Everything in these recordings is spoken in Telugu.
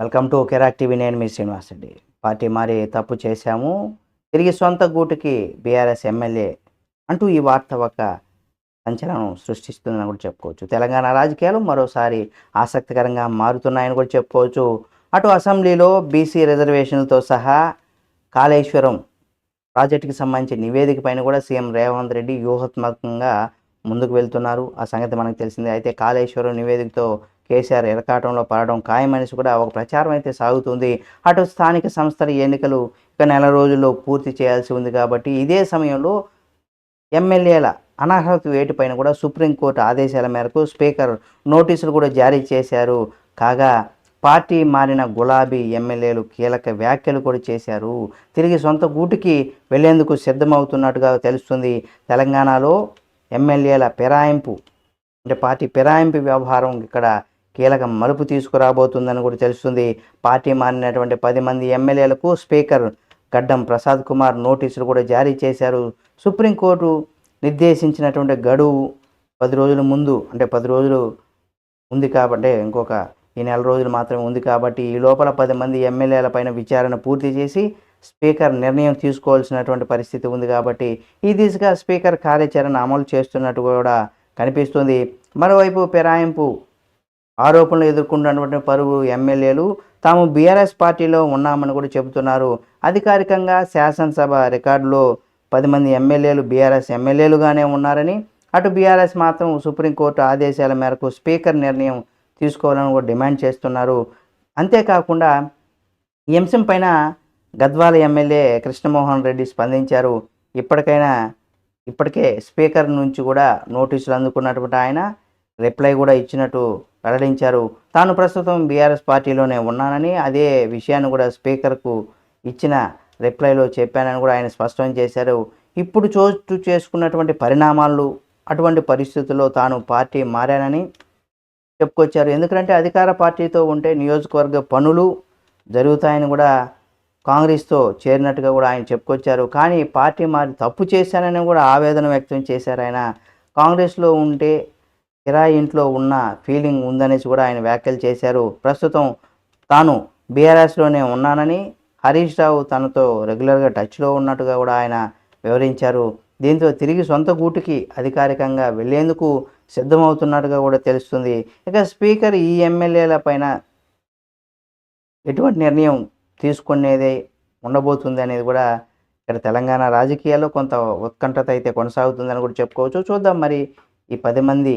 Welcome to కెరాక్ TV. నేను మీ శ్రీనివాస్ రెడ్డి. పార్టీ మారి తప్పు చేశాము. తిరిగి సొంత గూటికి బీఆర్ఎస్ ఎమ్మెల్యే అంటూ ఈ వార్త ఒక సంచలనం సృష్టిస్తుందని కూడా చెప్పుకోవచ్చు. తెలంగాణ రాజకీయాలు మరోసారి ఆసక్తికరంగా మారుతున్నాయని కూడా చెప్పుకోవచ్చు. అటు అసెంబ్లీలో బీసీ రిజర్వేషన్లతో సహా కాళేశ్వరం ప్రాజెక్టుకి సంబంధించి నివేదిక పైన కూడా సీఎం రేవంత్ రెడ్డి వ్యూహాత్మకంగా ముందుకు వెళ్తున్నారు. ఆ సంగతి మనకు తెలిసిందే. అయితే కాళేశ్వరం నివేదికతో కేసీఆర్ ఎరకాటంలో పడడం ఖాయమనేసి కూడా ఒక ప్రచారం అయితే సాగుతుంది. అటు స్థానిక సంస్థల ఎన్నికలు ఇక నెల రోజుల్లో పూర్తి చేయాల్సి ఉంది కాబట్టి ఇదే సమయంలో ఎమ్మెల్యేల అనర్హత వేటిపైన కూడా సుప్రీంకోర్టు ఆదేశాల మేరకు స్పీకర్ నోటీసులు కూడా జారీ చేశారు. కాగా పార్టీ మారిన గులాబీ ఎమ్మెల్యేలు కీలక వ్యాఖ్యలు కూడా చేశారు. తిరిగి సొంత గూటికి వెళ్ళేందుకు సిద్ధమవుతున్నట్టుగా తెలుస్తుంది. తెలంగాణలో ఎమ్మెల్యేల ఫిరాయింపు అంటే పార్టీ ఫిరాయింపు వ్యవహారం ఇక్కడ కీలక మలుపు తీసుకురాబోతుందని కూడా తెలుస్తుంది. పార్టీ మారినటువంటి పది మంది ఎమ్మెల్యేలకు స్పీకర్ గడ్డం ప్రసాద్ కుమార్ నోటీసులు కూడా జారీ చేశారు. సుప్రీంకోర్టు నిర్దేశించినటువంటి గడువు పది రోజుల ముందు అంటే పది రోజులు ఉంది కాబట్టి ఇంకొక ఈ నెల రోజులు మాత్రమే ఉంది కాబట్టి ఈ లోపల పది మంది ఎమ్మెల్యేల పైన విచారణ పూర్తి చేసి స్పీకర్ నిర్ణయం తీసుకోవాల్సినటువంటి పరిస్థితి ఉంది కాబట్టి ఈ దిశగా స్పీకర్ కార్యాచరణ అమలు చేస్తున్నట్టు కూడా కనిపిస్తుంది. మరోవైపు పెరాయింపు ఆరోపణలు ఎదుర్కొన్నటువంటి పరువు ఎమ్మెల్యేలు తాము బీఆర్ఎస్ పార్టీలో ఉన్నామని కూడా చెబుతున్నారు. అధికారికంగా శాసనసభ రికార్డులో పది మంది ఎమ్మెల్యేలు బీఆర్ఎస్ ఎమ్మెల్యేలుగానే ఉన్నారని అటు బీఆర్ఎస్ మాత్రం సుప్రీంకోర్టు ఆదేశాల మేరకు స్పీకర్ నిర్ణయం తీసుకోవాలని కూడా డిమాండ్ చేస్తున్నారు. అంతేకాకుండా ఈ అంశం పైన గద్వాల ఎమ్మెల్యే కృష్ణమోహన్ రెడ్డి స్పందించారు. ఇప్పటికైనా ఇప్పటికే స్పీకర్ నుంచి కూడా నోటీసులు అందుకున్నటువంటి ఆయన రిప్లై కూడా ఇచ్చినట్టు వెల్లడించారు. తాను ప్రస్తుతం బీఆర్ఎస్ పార్టీలోనే ఉన్నానని అదే విషయాన్ని కూడా స్పీకర్కు ఇచ్చిన రిప్లైలో చెప్పానని కూడా ఆయన స్పష్టం చేశారు. ఇప్పుడు చోటు చేసుకున్నటువంటి పరిణామాలు అటువంటి పరిస్థితుల్లో తాను పార్టీ మారానని చెప్పుకొచ్చారు. ఎందుకంటే అధికార పార్టీతో ఉంటే నియోజకవర్గ పనులు జరుగుతాయని కూడా కాంగ్రెస్తో చేరినట్టుగా కూడా ఆయన చెప్పుకొచ్చారు. కానీ పార్టీ మారి తప్పు చేశానని కూడా ఆవేదన వ్యక్తం చేశారు ఆయన. కాంగ్రెస్లో ఉంటే కిరాయి ఇంట్లో ఉన్న ఫీలింగ్ ఉందనేసి కూడా ఆయన వ్యాఖ్యలు చేశారు. ప్రస్తుతం తాను బీఆర్ఎస్లోనే ఉన్నానని హరీష్ రావు తనతో రెగ్యులర్గా టచ్లో ఉన్నట్టుగా కూడా ఆయన వివరించారు. దీంతో తిరిగి సొంత గూటికి అధికారికంగా వెళ్ళేందుకు సిద్ధమవుతున్నట్టుగా కూడా తెలుస్తుంది. ఇక స్పీకర్ ఈ ఎమ్మెల్యేల పైన ఎటువంటి నిర్ణయం తీసుకునేదే ఉండబోతుంది అనేది కూడా ఇక్కడ తెలంగాణ రాజకీయాల్లో కొంత ఉత్కంఠత అయితే కొనసాగుతుందని కూడా చెప్పుకోవచ్చు. చూద్దాం మరి ఈ పది మంది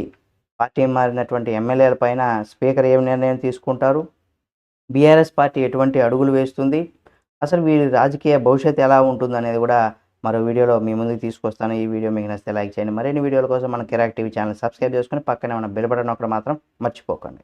పార్టీ మారినటువంటి ఎమ్మెల్యేల పైన స్పీకర్ ఏం నిర్ణయం తీసుకుంటారు? బీఆర్ఎస్ పార్టీ ఎటువంటి అడుగులు వేస్తుంది? అసలు వీరి రాజకీయ భవిష్యత్తు ఎలా ఉంటుంది అనేది కూడా మరో వీడియోలో మీ ముందుకు తీసుకొస్తాను. ఈ వీడియో మీకు నచ్చితే లైక్ చేయండి. మరిన్ని వీడియోల కోసం మన కిరాక్ టీవీ ఛానల్ సబ్స్క్రైబ్ చేసుకొని పక్కనే ఉన్న బెల్ బటన్ ఒకటి మాత్రం మర్చిపోకండి.